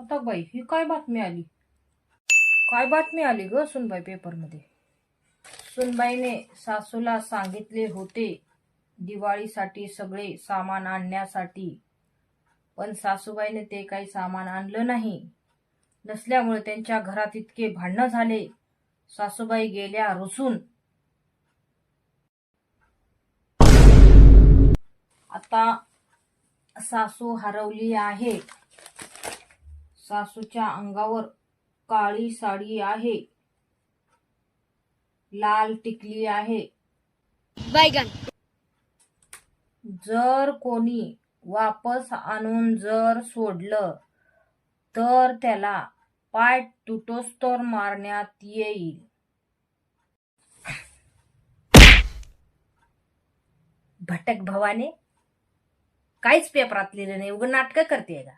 आता बाई ही काय बातमी आली? काय बातमी आली ग सुनबाई पेपरमध्ये? सुनबाईने सासूला सांगितले होते दिवाळीसाठी सगळे सामान आणण्यासाठी. पण सासूबाईने ते काही सामान आणलं नाही. नसल्यामुळे त्यांच्या घरात इतके भांडणं झाले. सासूबाई गेल्या रुसून. आता सासू हरवली आहे. सासूच्या अंगावर काळी साडी आहे. लाल टिकली आहे. बैगन जर कोणी वापस आणून जर सोडलं तर त्याला पाय तुटोस्तोर मारण्यात येईल. भटक भवाने काहीच पेपरात लिहिलं नाही. उघड नाटकं करते का